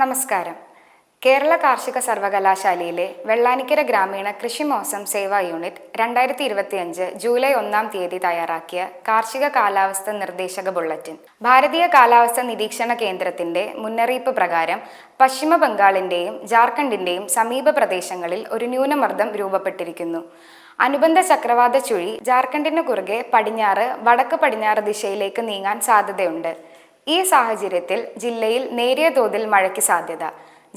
നമസ്കാരം. കേരള കാർഷിക സർവകലാശാലയിലെ വെള്ളാനിക്കര ഗ്രാമീണ കൃഷി മോസം സേവാ യൂണിറ്റ് രണ്ടായിരത്തി ഇരുപത്തിയഞ്ച് ജൂലൈ ഒന്നാം തീയതി തയ്യാറാക്കിയ കാർഷിക കാലാവസ്ഥ നിർദ്ദേശക ബുള്ളറ്റിൻ. ഭാരതീയ കാലാവസ്ഥ നിരീക്ഷണ കേന്ദ്രത്തിന്റെ മുന്നറിയിപ്പ് പ്രകാരം പശ്ചിമ ബംഗാളിന്റെയും ജാർഖണ്ഡിന്റെയും സമീപ പ്രദേശങ്ങളിൽ ഒരു ന്യൂനമർദ്ദം രൂപപ്പെട്ടിരിക്കുന്നു. അനുബന്ധ ചക്രവാത ചുഴി ജാർഖണ്ഡിന് കുറുകെ പടിഞ്ഞാറ് വടക്ക് പടിഞ്ഞാറ് ദിശയിലേക്ക് നീങ്ങാൻ സാധ്യതയുണ്ട്. ഈ സാഹചര്യത്തിൽ ജില്ലയിൽ നേരിയ തോതിൽ മഴയ്ക്ക് സാധ്യത.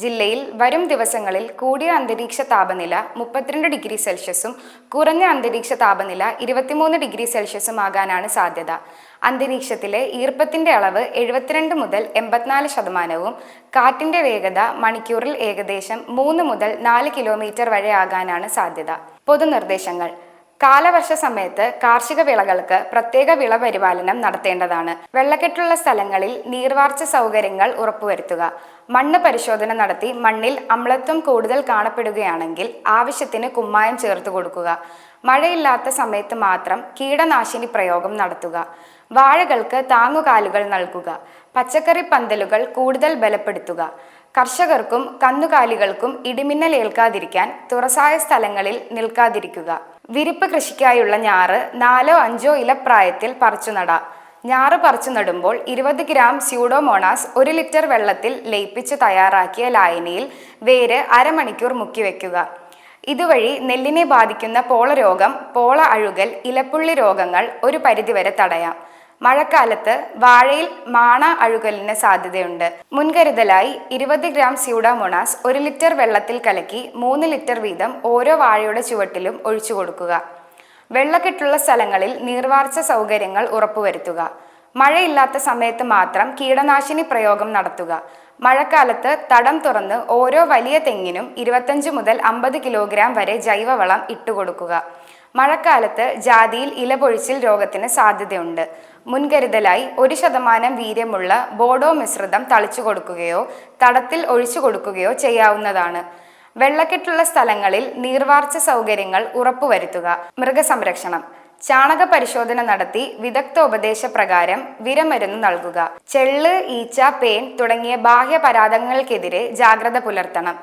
ജില്ലയിൽ വരും ദിവസങ്ങളിൽ കൂടിയ അന്തരീക്ഷ താപനില മുപ്പത്തിരണ്ട് ഡിഗ്രി സെൽഷ്യസും കുറഞ്ഞ അന്തരീക്ഷ താപനില ഇരുപത്തിമൂന്ന് ഡിഗ്രി സെൽഷ്യസും ആകാനാണ് സാധ്യത. അന്തരീക്ഷത്തിലെ ഈർപ്പത്തിന്റെ അളവ് എഴുപത്തിരണ്ട് മുതൽ എൺപത്തിനാല് ശതമാനവും കാറ്റിന്റെ വേഗത മണിക്കൂറിൽ ഏകദേശം മൂന്ന് മുതൽ നാല് കിലോമീറ്റർ വരെ ആകാനാണ് സാധ്യത. പൊതുനിർദ്ദേശങ്ങൾ. കാലവർഷ സമയത്ത് കാർഷിക വിളകൾക്ക് പ്രത്യേക വിള പരിപാലനം നടത്തേണ്ടതാണ്. വെള്ളക്കെട്ടുള്ള സ്ഥലങ്ങളിൽ നീർവാർച്ച സൗകര്യങ്ങൾ ഉറപ്പുവരുത്തുക. മണ്ണ് പരിശോധന നടത്തി മണ്ണിൽ അമ്ലത്വം കൂടുതൽ കാണപ്പെടുകയാണെങ്കിൽ ആവശ്യത്തിന് കുമ്മായം ചേർത്ത് കൊടുക്കുക. മഴയില്ലാത്ത സമയത്ത് മാത്രം കീടനാശിനി പ്രയോഗം നടത്തുക. വാഴകൾക്ക് താങ്ങുകാലുകൾ നൽകുക. പച്ചക്കറി പന്തലുകൾ കൂടുതൽ ബലപ്പെടുത്തുക. കർഷകർക്കും കന്നുകാലികൾക്കും ഇടിമിന്നൽ ഏൽക്കാതിരിക്കാൻ തുറസായ സ്ഥലങ്ങളിൽ നിൽക്കാതിരിക്കുക. വിരിപ്പ് കൃഷിക്കായുള്ള ഞാറ് നാലോ അഞ്ചോ ഇലപ്രായത്തിൽ പറിച്ചു നടാം. ഞാറ് പറിച്ചു നടുമ്പോൾ ഇരുപത് ഗ്രാം സ്യൂഡോമോണാസ് ഒരു ലിറ്റർ വെള്ളത്തിൽ ലയിപ്പിച്ച് തയ്യാറാക്കിയ ലായനിയിൽ വേര് അരമണിക്കൂർ മുക്കി വെക്കുക ഇതുവഴി നെല്ലിനെ ബാധിക്കുന്ന പോള രോഗം പോള അഴുകൽ ഇലപ്പുള്ളി രോഗങ്ങൾ ഒരു പരിധിവരെ തടയാം. മഴക്കാലത്ത് വാഴയിൽ മാണ അഴുകലിന് സാധ്യതയുണ്ട്. മുൻകരുതലായി ഇരുപത് ഗ്രാം സ്യൂഡാമൊണാസ് ഒരു ലിറ്റർ വെള്ളത്തിൽ കലക്കി മൂന്ന് ലിറ്റർ വീതം ഓരോ വാഴയുടെ ചുവട്ടിലും ഒഴിച്ചു കൊടുക്കുക. വെള്ളക്കെട്ടുള്ള സ്ഥലങ്ങളിൽ നീർവാർച്ച സൗകര്യങ്ങൾ ഉറപ്പുവരുത്തുക. മഴയില്ലാത്ത സമയത്ത് മാത്രം കീടനാശിനി പ്രയോഗം നടത്തുക. മഴക്കാലത്ത് തടം തുറന്ന് ഓരോ വലിയ തെങ്ങിനും ഇരുപത്തഞ്ച് മുതൽ അമ്പത് കിലോഗ്രാം വരെ ജൈവവളം ഇട്ടുകൊടുക്കുക. മഴക്കാലത്ത് ജാതിയിൽ ഇലപൊഴിച്ചിൽ രോഗത്തിന് സാധ്യതയുണ്ട്. മുൻകരുതലായി ഒരു ശതമാനം വീര്യമുള്ള ബോഡോ മിശ്രിതം തളിച്ചു കൊടുക്കുകയോ തടത്തിൽ ഒഴിച്ചു കൊടുക്കുകയോ ചെയ്യാവുന്നതാണ്. വെള്ളക്കെട്ടുള്ള സ്ഥലങ്ങളിൽ നീർവാർച്ച സൗകര്യങ്ങൾ ഉറപ്പുവരുത്തുക. മൃഗസംരക്ഷണം. ചാണക പരിശോധന നടത്തി വിദഗ്ധ ഉപദേശപ്രകാരം വിരമരുന്ന് നൽകുക. ചെള്ള് ഈച്ച പേൻ തുടങ്ങിയ ബാഹ്യ പരാതങ്ങൾക്കെതിരെ ജാഗ്രത പുലർത്തണം.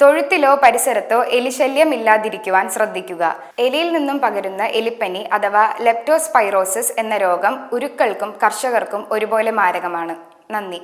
തൊഴുത്തിലോ പരിസരത്തോ എലിശല്യം ഇല്ലാതിരിക്കുവാൻ ശ്രദ്ധിക്കുക. എലിയിൽ നിന്നും പകരുന്ന എലിപ്പനി അഥവാ ലെപ്റ്റോസ്പൈറോസിസ് എന്ന രോഗം ഉരുക്കൾക്കും കർഷകർക്കും ഒരുപോലെ മാരകമാണ്. നന്ദി.